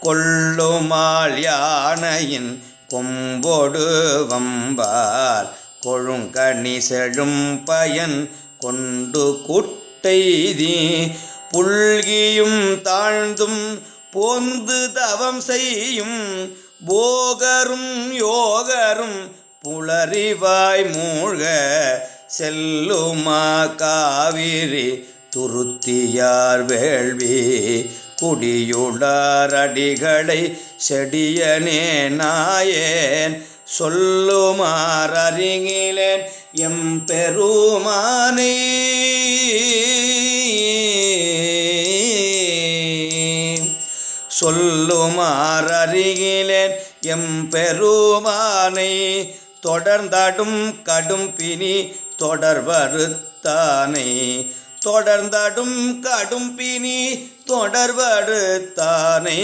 கொள்ளுமால் யானையின் கொம்பொடு வம்பார். கொழுங்கணி செழும் பயன் கொண்டு குட்டைதி புல்கியும் தாழ்ந்தும் போந்து தவம் செய்யும் போகரும் யோகரும் புலரிவாய் மூழ்க செல்லுமா காவிரி துருத்தியார் வேள்வி குடியுடாரடிகளை செடியனே நாயேன். சொல்லுமார் எம் பெருமானே சொல்லுமார் எம் பெருமானை தொடர்ந்தடும் கடும் பிணி தொடர்வருத்தானை தொடர்ந்தடும் கடும் பிணி தொடர்வடுத்தானே?